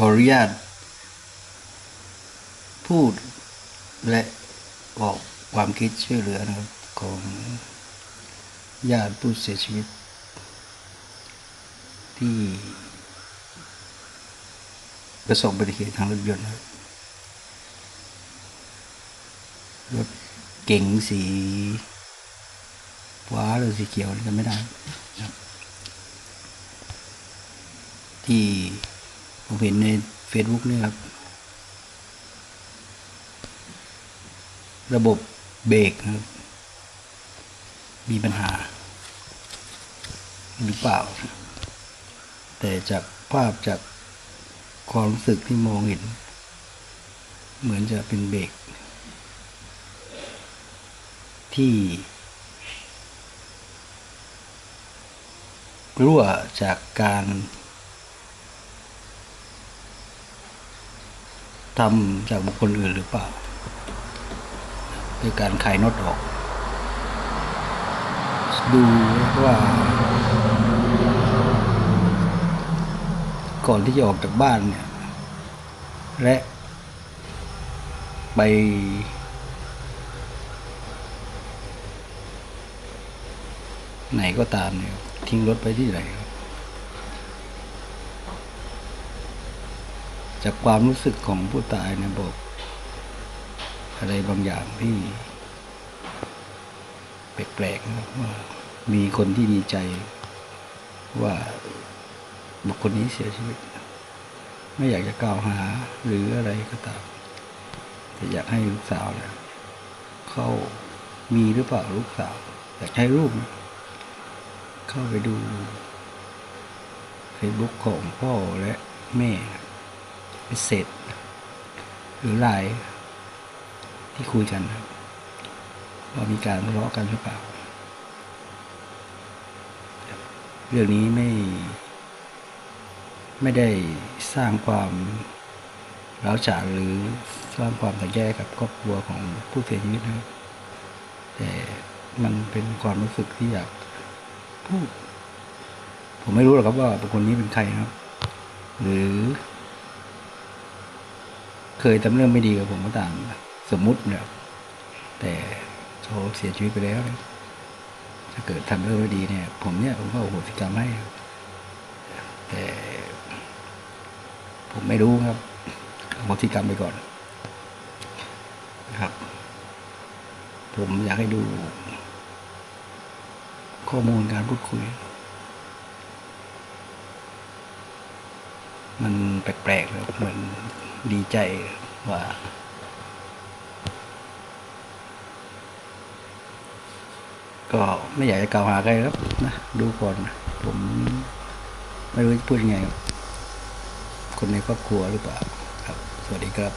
ขออนุญาต พูดและออกความคิดช่วยเหลือนะครับ ของญาติผู้เสียชีวิต ที่ประสบอุบัติเหตุทางรถยนต์นะครับรถเก๋งสีฟ้าหรือสีเขียวนี่ก็ไม่ได้นะที่ ผมเห็นใน Facebook นี่ครับ ระบบเบรกครับ มีปัญหา หรือเปล่า แต่จากภาพจากความรู้สึกที่มองเห็น เหมือนจะเป็นเบรกที่รั่วจากการ ทำจากบุคคลอื่นหรือเปล่าด้วยการคลายน็อตออก ดูว่า ก่อนที่จะออกจากบ้านเนี่ย และ ไป ไหนก็ตามเนี่ย ทิ้งรถไปที่ไหนครับ จากความรู้สึกของผู้ตายเนี่ยบอก อะไรบางอย่างที่แปลกๆนะว่ามีคนที่ดีใจว่าบุคคลนี้เสียชีวิต ไม่อยากจะกล่าวหาหรืออะไรก็ตามแต่อยากให้ลูกสาวเนี่ยเข้ามีหรือเปล่าลูกสาว อยากให้รูป เข้าไปดู Facebook ของพ่อและแม่ เสร็จหรือลน์ที่คุยกันว่ามีการทะเลาะกันหรือเปล่า เรื่องนี้ไม่ ไม่ได้สร้างความร้าวฉานหรือสร้างความแตกแยกกับครอบครัวของผู้เสียชีวิตนะแต่มันเป็นความรู้สึกที่อยากพูด ผมไม่รู้หรอกครับว่าบุคคลนี้เป็นใครครับ หรือ เคยทำเรื่องไม่ดีกับผมก็ตามสมมุติเนี่ยแต่เขาเสียชีวิตไปแล้วเนี่ยถ้าเกิดทำเรื่องไม่ดีเนี่ย ผมเนี่ยผมก็โอโหสิกรรมให้ครับแต่ผมไม่รู้ครับโอโหสิกรรมไปก่อนนะครับ ผมอยากให้ดู ข้อมูลการพูดคุย มันแปลกๆครับเหมือน ดีใจว่า ก็ไม่อยากจะกล่าวหาใครครับนะดูก่อนนะผมไม่รู้จะพูดยังไงคนในครอบครัวหรือเปล่าครับ สวัสดีครับ